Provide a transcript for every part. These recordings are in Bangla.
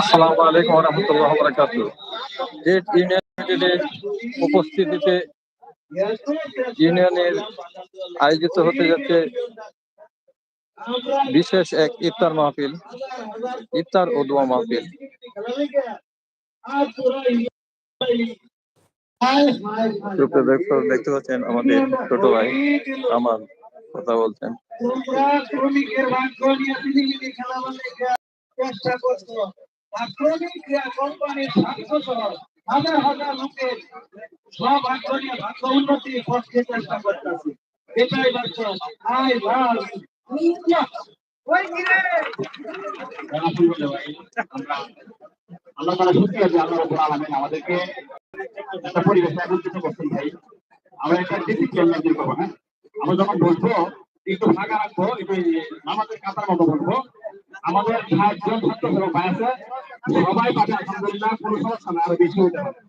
আসসালামু আলাইকুম রহমতুল্লাহ বরাকাত। ডেট ইউনিয়নের উপস্থিতিতে ইউনিয়নের আয়োজিত হতে যাচ্ছে বিশেষ এক ইফতার মাহফিল, ইফতার ও দোয়া মাহফিল। দেখতে পাচ্ছেন আমাদের ছোট ভাই, আমার কথা বলছেন। শ্রমিকের ভাগ্য নিয়ে পৃথিবীতে খেলাবার লেগে চেষ্টা করছ আর শ্রমিকরা কোম্পানির ভাগ্য সহ হাজার হাজার লোকের স্বভাগ্য নিয়ে ভাগ্য উন্নতি করতে চেষ্টা করতেছে। এটাই মেনটেন করব হ্যাঁ? আমরা যখন বলব একটু ফাঁকা রাখব কাতার মতো বলব। আমাদের সাতজন ছাত্র আছে, সবাই আলহামদুলিল্লাহ, কোনো সমস্যা আরও বেশি হতে হবে।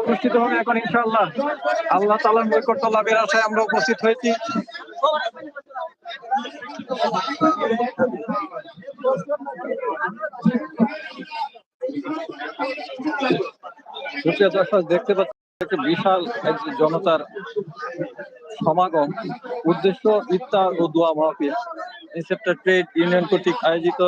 অনুষ্ঠিত হবে এখন ইনশাআল্লাহ। আল্লাহ তালার নৈকট্য লাভের আশায় আমরা উপস্থিত হয়েছি। দেখতে পাচ্ছি একটা বিশাল এক জনতার সমাগম। উদ্দেশ্য ইফতার ও দোয়া মাহফিল। ইনসেপ্টার ট্রেড ইউনিয়ন কর্তৃক আয়োজিত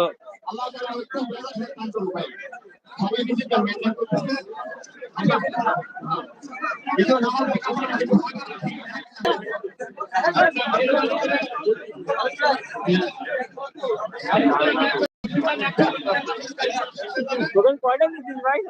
সবাই ডিজিটাল মেনটেন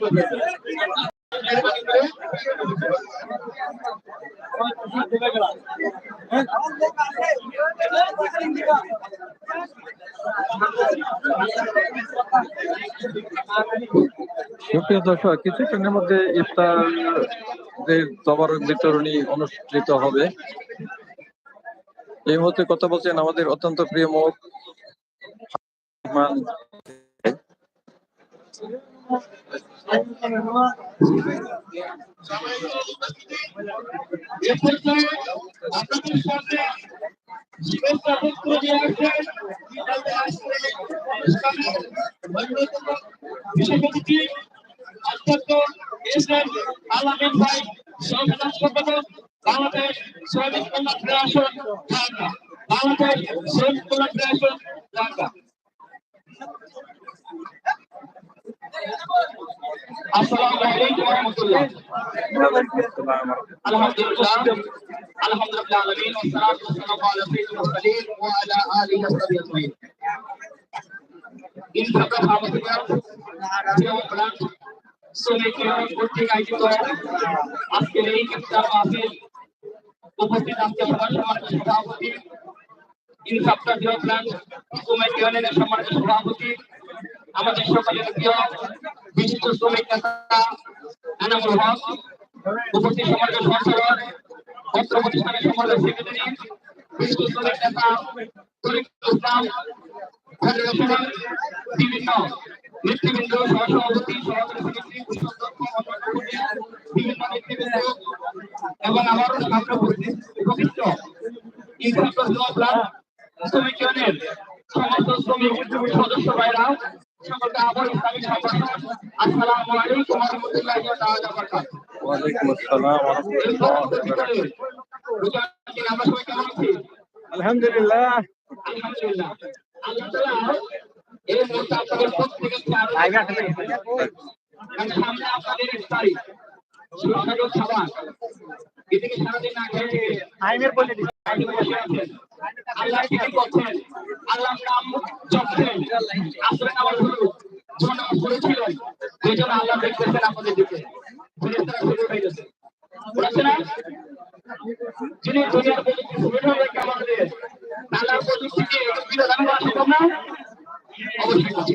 করতেছে সুপ্রিয় দর্শক, কিছুক্ষণের মধ্যে ইফতার তবরক বিতরণী অনুষ্ঠিত হবে। এই মুহূর্তে কথা বলছেন আমাদের অত্যন্ত প্রিয় মুখ বিশেষ অধ্যক্ষ ইসলাম আলামিন ভাই সংসদ সম্পাদক বাংলাদেশ শ্রমিক কল্যাণ ফেডারেশন, ঢাকা। বাংলাদেশ শ্রমিক কল্যাণ ফেডারেশন, ঢাকা। আসসালামু আলাইকুম ওয়া রাহমাতুল্লাহ। আলহামদুলিল্লাহ। আলহামদুলিল্লাহ আলামিন, ওয়া সসালাতু শ্রমিক কর্তৃক আয়োজিত আজকের এই ইফতার মাহফিল উপস্থিত আজকে সমাজ সভাপতি জিও প্ল্যান কুমার ইউনিয়নের সম্মানিত সভাপতি আমাদের সকলের প্রিয় বিশিষ্ট শ্রমিক নেতা এনামুল হক উপস্থিত সমাজের সঞ্চালক পত্র শ্রমিক বিভিন্ন নেতৃবৃন্দ সহসভাপতি সহকারী সেক্রেটারি বিভিন্ন নেতৃবৃন্দ এবং আমার উপস্থিত ইনফ্রাস্ট্রাকচার জব প্ল্যান শ্রমিক ইউনিয়নের সমস্ত শ্রমিক সদস্য ভাইরা সকলকে আবার ইসলামী সম্পর্ক আসসালামু আলাইকুম ওয়া রাহমাতুল্লাহি ওয়া বারাকাতুহু। আসসালাম ওয়া রাহমাতুল্লাহি ওয়া বারাকাতুহু। আমরা সবাই কেমন আলহামদুলিল্লাহ। আলহামদুলিল্লাহ। আল্লাহ তাআলা এই মুহূর্তে আপনাদের প্রত্যেকের সামনে আপনাদের ইফতারি সুস্বাদু খাবার এদিকে সারাদিন না খেয়ে আইনের বলে আল্লাহ কি করছেন? আল্লাহ নাম জপছেন। আসলে আমার করেছিলেন জন্য আল্লাহ দেখতেছেন দিকে। শুরু হয়ে গেছে। না? যিনি দুনিয়ার প্রযুক্তি সুবিধা রেখে আমাদের নানা প্রযুক্তিকে বিনোদন করা সম্ভব না অবশ্যই করছি।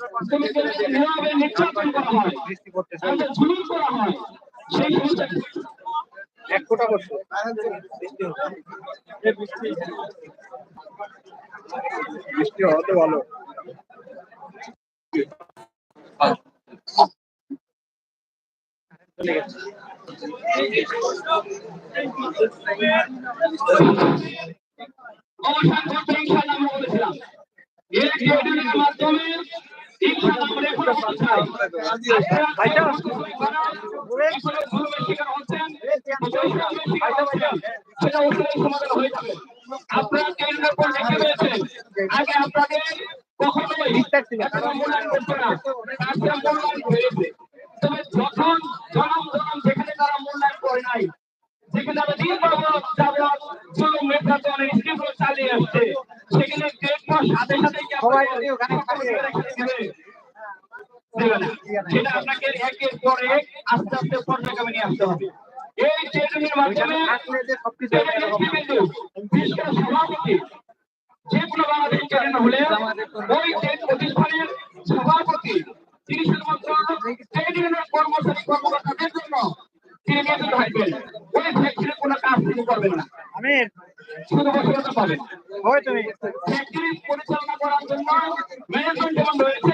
শ্রমিকদের যে নির্যাতন করা হয়। আমাদের জুলুম করা হয় সেই সমস্ত এক ফোঁটা করছ বৃষ্টি হতে ভালো। অবসান করতে ইনশাআল্লাহ আমরা বলেছিলাম। এই মাধ্যমে চালিয়ে আসছে সেখানে দেখবার সাথে সাথে কি সবাই যদি ওখানে সেটা আপনাকে একের পর এক আস্তে আস্তে পর্যায়ক্রমে নিয়ে আসতে হবে। এই ট্রেনিংয়ের মাধ্যমে সভাপতি যে কোনো বাংলাদেশ ট্রেনিং হলে ওই প্রতিষ্ঠানের সভাপতি তিনি শুধুমাত্র ট্রেনিংয়ের কর্মচারী কর্মকর্তাদের জন্য তিনি নিয়োজিত থাকবেন। ওই ফ্যাক্টরির কোনো কাজ তিনি করবেন না। আমির। শুধু বসে বসে পাবেন ওই তুমি। ফ্যাক্টরি পরিচালনা করার জন্য ম্যানেজমেন্ট যেমন রয়েছে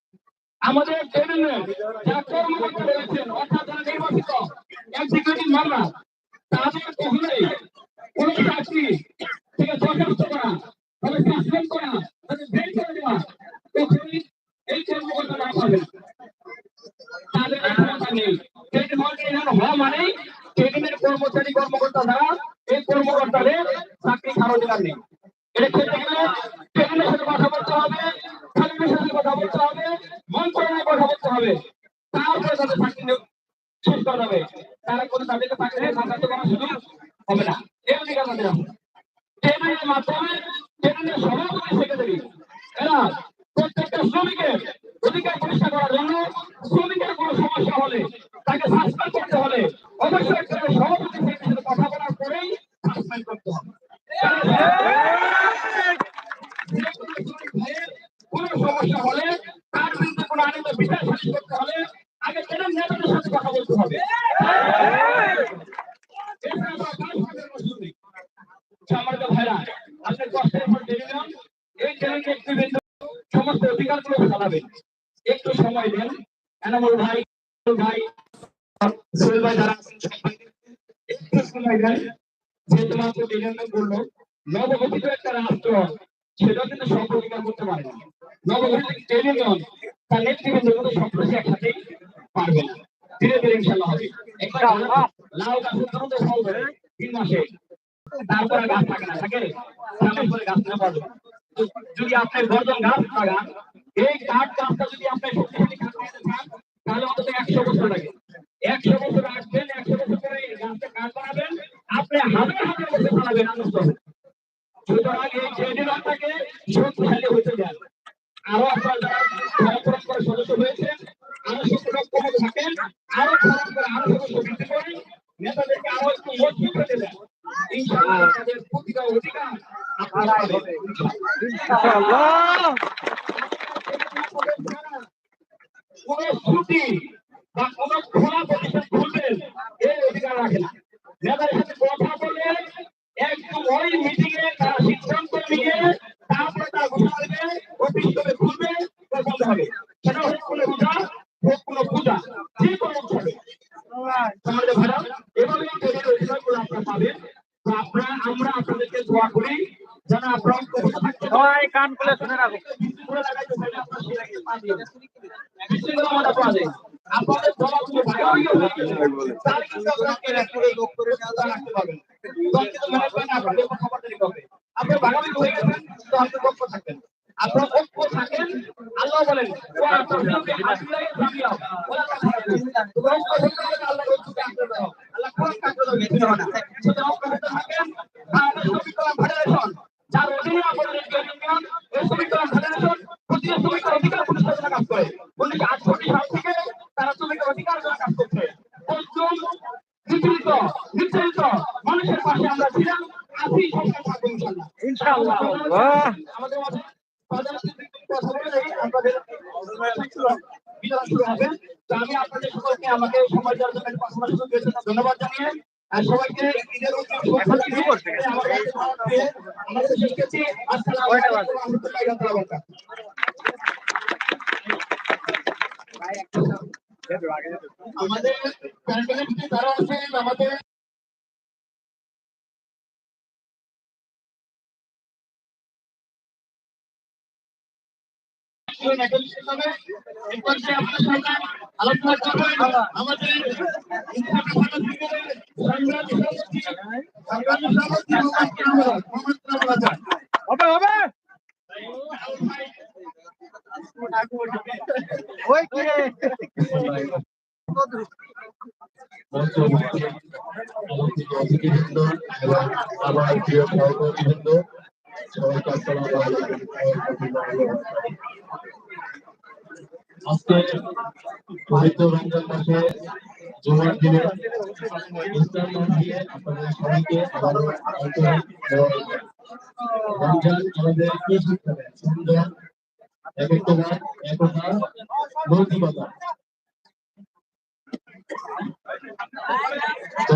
আমাদের টেবিলে অর্থাৎ নির্বাচিত তাদের কখনোই চাকরি আছে ট্রেনিংয়ের মাধ্যমে ট্রেনিংয়ের সভাপতি সেক্রেটারি এরা প্রত্যেকটা শ্রমিকের অধিকার প্রতিষ্ঠা করার জন্য শ্রমিকের কোনো সমস্যা হলে তাকে সাসপেন্ড করতে হলে অবশ্যই ট্রেনের সভাপতি কথা বলার পরেই সাসপেন্ড করতে হবে। কোনো সমস্যা হলে তার বিরুদ্ধে কোনো আইনত বিচার সালিশ করতে হলে আগে সাথে কথা বলতে হবে এছাড়া আমরা কাজ করার সুযোগ নেই। সম্মানিত ভাইরা আপনার কষ্টের পর টেলিগ্রাম এই চ্যানেল নেতৃবৃন্দ সমস্ত চালাবেন একটু সময় দেন। এনামুল ভাই ভাই, সোহেল ভাই যারা আছেন সবাই একটু সময় দেন। যেহেতু মাত্র টেলিগ্রাম বলল নবগঠিত একটা রাষ্ট্র সেটা কিন্তু অধিকার করতে পারে না। নবগঠিত তার কিছু একসাথেই পারবে না। ধীরে ধীরে ইনশাল্লাহ হবে। একটা লাউ গাছ উৎপাদন ফল ধরে তিন মাসে। তারপরে গাছ থাকে না, থাকে গাছ না পারবে যদি আপনার গর্জন গাছ লাগান এই কাঠ গাছটা যদি আপনি শক্তিশালী কাঠ লাগাতে চান, তাহলে অন্তত একশো বছর লাগে। একশো বছর আসবেন, একশো বছর পরে এই গাছটা কাঠ বানাবেন? আপনি হাজার হাজার বছর চালাবেন আনন্দ হবে। সুতরাং এই ট্রেডিং আপনাকে শক্তিশালী হতে দেন। আরও আপনার যারা খরচ করে সদস্য হয়েছেন, আরও সদস্য কমে থাকেন, আরও খরচ করে আরও সদস্য বৃদ্ধি করেন নেতাদেরকে আরও একটু মজবুত করে দেন। ইনশাআল্লাহ তাদের প্রতিটা অধিকার আপনারা পাবেন। ইনশাআল্লাহ। কোন ছুটি বা কোন খোলা প্রতিষ্ঠান খুলবেন এই অধিকার রাখে না। নেতাদের সাথে কথা বলে একদম ওই মিটিং এ তারা সিদ্ধান্ত নিয়ে তারপরে আসবে অফিস করে খুলবে বন্ধ হবে। সেটা হোক কোনো রোজা হোক কোনো পূজা যে কোনো উৎসবে আমাদের ভাড়া এভাবে তৈরি অধিকারগুলো আপনারা পাবেন। তো আপনারা আমরা আপনাদেরকে দোয়া করি যেন আপনারা থাকতে। সবাই কান খুলে শুনে রাখো পুরো লাগাইতে পারলে আপনারা সেই আগে পা দিবেন। বিশৃঙ্খলা আমাদের পা দেয়। আপনাদের দোয়াগুলো ভাগাভাগি গেছে। তাহলে কিন্তু আপনাকে এই লোক করে নেওয়া রাখতে পারবেন। তখন কিন্তু আপনাদের খবরদারি করবে। আপনারা ভাগাভাগি গেছেন, তো আপনি ঐক্য থাকবেন। আপনারা ঐক্য থাকেন, আল্লাহ বলেন, তো আমি আপনাদের সকলকে আমাকে সময় দেওয়ার জন্য ধন্যবাদ জানিয়ে আর সবাইকে ঈদের আমাদের কাছে ভালো পেয়ে আমাদের শেষ করছি। আসসালামু আলাইকুম ওয়া ওয়া বারাকাতুহু। আমাদের প্যান্ডেলের যারা আছেন আমাদের মোহাম্মদ কামরুল আজাদ হবে। হবে ওই কি? অতিথিবৃন্দ এবং আমার প্রিয় সহকর্মীবৃন্দ সবাইকে আসসালামু আলাইকুম আজকে পবিত্র রমজান মাসে জুমার দিনে আপনাদের সবাইকে আবারও আন্তরিক আমাদের কি শিক্ষা সুন্দর একত্ববাদ একতা নৈতিকতা তো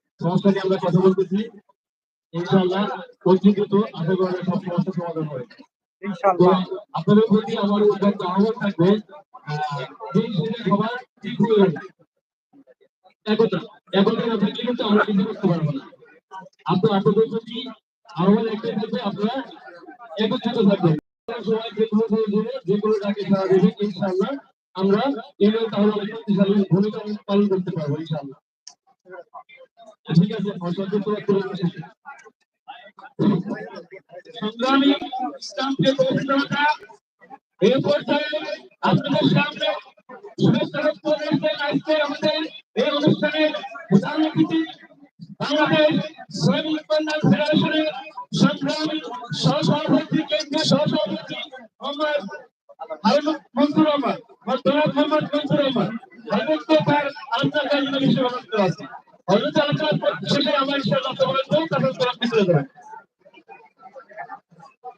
সমস্যা নিয়ে আমরা কথা বলতেছি। ইনশাআল্লাহ অতি দ্রুত আশা করি সব সমস্যার সমাধান হবে। তো ইনশাআল্লাহ আপনাদের প্রতি আমার উদ্যোগ আহ্বান থাকবে দিন শেষে সবার ঠিক হয়ে একতা একতা না থাকলে কিন্তু আমরা কিছু করতে পারব না। আপনার আপনাদের প্রতি আহ্বান একটাই থাকবে আপনারা একত্রিত থাকবেন। সবাই যে কোনো প্রয়োজনে যে কোনো ডাকে সারা দেবেন ইনশাআল্লাহ আমরা এগুলো তাহলে ভূমিকা পালন করতে পারব ইনশাআল্লাহ। করছি। সংগ্রামী ইসলামকে পবিত্রতা এই পর্যায়ে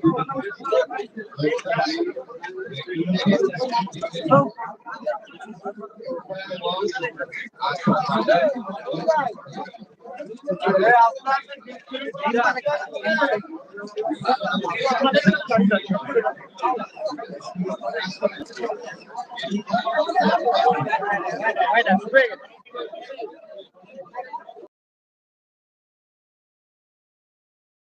serious about আপনার